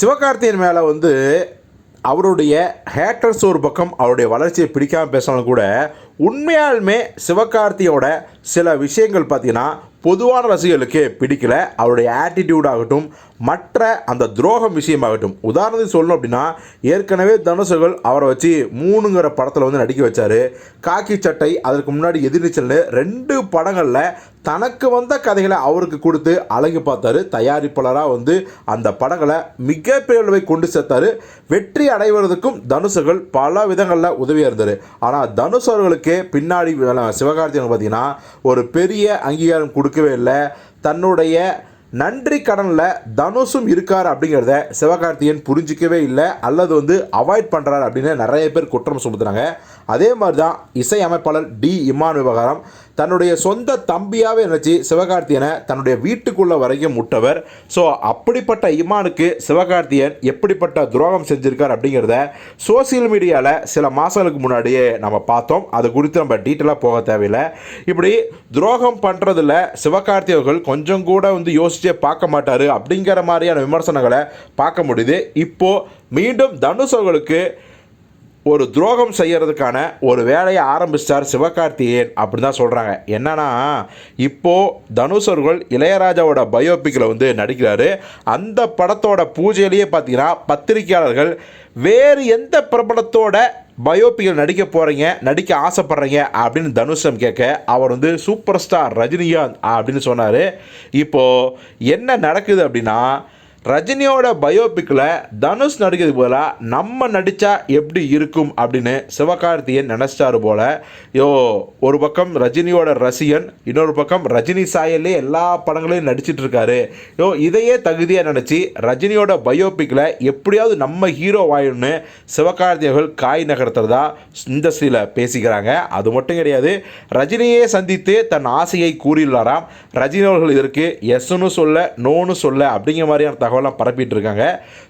சிவகார்த்தியன் மேலே வந்து அவருடைய ஹேட்டர்ஸ் ஒரு பக்கம் அவருடைய வளர்ச்சியை பிடிக்காமல் பேசினாலும் கூட உண்மையாலுமே சிவகார்த்தியோட சில விஷயங்கள் பார்த்தீங்கன்னா பொதுவான ரசிகர்களுக்கு பிடிக்கல. அவருடைய ஆட்டிடியூட் ஆகட்டும் மற்ற அந்த துரோகம் விஷயமாகட்டும். உதாரணத்துக்கு சொல்லணும் அப்படின்னா ஏற்கனவே தனுஷர்கள் அவரை வச்சு மூணுங்கிற படத்தில் வந்து நடிக்க வச்சார். காக்கி சட்டை அதற்கு முன்னாடி எதிர்நீச்சல்னு ரெண்டு படங்களில் தனக்கு வந்த கதைகளை அவருக்கு கொடுத்து அழகு பார்த்தாரு. தயாரிப்பாளராக வந்து அந்த படங்களை மிகப்பெரிய அளவை கொண்டு சேர்த்தாரு. வெற்றி அடைவதற்கும் தனுஷர்கள் பல விதங்களில் உதவியாக இருந்தார். ஆனால் தனுஷ் அவர்களுக்கு பின்னாடி சிவகார்த்திகன் பார்த்தீங்கன்னா ஒரு பெரிய அங்கீகாரம் கொடுக்கவே இல்லை. தன்னுடைய நன்றி கடனில் தனுஷும் இருக்கார் அப்படிங்கிறத சிவகார்த்திகேயன் புரிஞ்சிக்கவே இல்லை. அல்லது வந்து அவாய்ட் பண்ணுறாரு அப்படின்னு நிறைய பேர் குற்றம் சுமத்துறாங்க. அதே மாதிரி தான் இசை அமைப்பாளர் டி. இமான் விவகாரம். தன்னுடைய சொந்த தம்பியாகவே நினச்சி சிவகார்த்தியனை தன்னுடைய வீட்டுக்குள்ளே வரைக்கும் முட்டவர். ஸோ அப்படிப்பட்ட இமானுக்கு சிவகார்த்தியன் எப்படிப்பட்ட துரோகம் செஞ்சுருக்கார் அப்படிங்கிறத சோசியல் மீடியாவில் சில மாதங்களுக்கு முன்னாடியே நம்ம பார்த்தோம். அது குறித்து நம்ம டீட்டெயிலாக போக தேவையில்லை. இப்படி துரோகம் பண்ணுறதுல சிவகார்த்தியவர்கள் கொஞ்சம் கூட வந்து யோசிச்சே பார்க்க மாட்டார் அப்படிங்கிற மாதிரியான விமர்சனங்களை பார்க்க முடியுது. இப்போது மீண்டும் தனுஷ் அவர்களுக்கு ஒரு துரோகம் செய்கிறதுக்கான ஒரு வேலையை ஆரம்பித்தார் சிவகார்த்திகேயன் அப்படின்னு தான் சொல்கிறாங்க என்னன்னா இப்போது தனுஷர்கள் இளையராஜாவோட பயோபிக்கில் வந்து நடிக்கிறாரு. அந்த படத்தோட பூஜையிலேயே பார்த்தீங்கன்னா பத்திரிகையாளர்கள் வேறு எந்த பிரபலத்தோட பயோபிக்கில் நடிக்க போகிறீங்க நடிக்க ஆசைப்பட்றீங்க அப்படின்னு தனுஷம் கேட்க அவர் வந்து சூப்பர் ஸ்டார் ரஜினிகாந்த் அப்படின்னு சொன்னார். இப்போது என்ன நடக்குது அப்படின்னா ரஜினியோட பயோபிக்கில் தனுஷ் நடிக்கிறது போல நம்ம நடித்தா எப்படி இருக்கும் அப்படின்னு சிவகார்த்தியன் நினச்சிட்டாரு போல. யோ ஒரு பக்கம் ரஜினியோட ரசிகன் இன்னொரு பக்கம் ரஜினி சாயல்லே எல்லா படங்களையும் நடிச்சிட்டு இருக்காரு. யோ இதையே தகுதியாக நினச்சி ரஜினியோட பயோபிக்கில் எப்படியாவது நம்ம ஹீரோ ஆயிடும்னு சிவகார்த்தியர்கள் காய் நகர்த்துறதா இண்டஸ்ட்ரியில் பேசிக்கிறாங்க. அது மட்டும் கிடையாது ரஜினியை சந்தித்து தன் ஆசையை கூறியுள்ளாராம். ரஜினி அவர்கள் இதற்கு எஸ்ன்னு சொல்ல நோன்னு சொல்ல அப்படிங்கிற மாதிரியான தகவலாம் பரப்பிட்டு இருக்காங்க.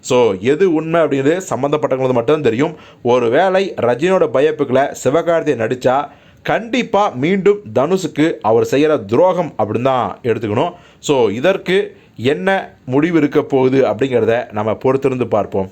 ஸோ எது உண்மை அப்படிங்கிறது சம்மந்தப்பட்டவங்களுக்கு மட்டும் தெரியும். ஒரு வேளை ரஜினியோட பயோபிக்கில் சிவகார்த்தியை நடித்தா கண்டிப்பாக மீண்டும் தனுஷுக்கு அவர் செய்கிற துரோகம் அப்படின்னு தான் எடுத்துக்கணும். ஸோ இதற்கு என்ன முடிவு இருக்க போகுது அப்படிங்கிறத நம்ம பொறுத்திருந்து பார்ப்போம்.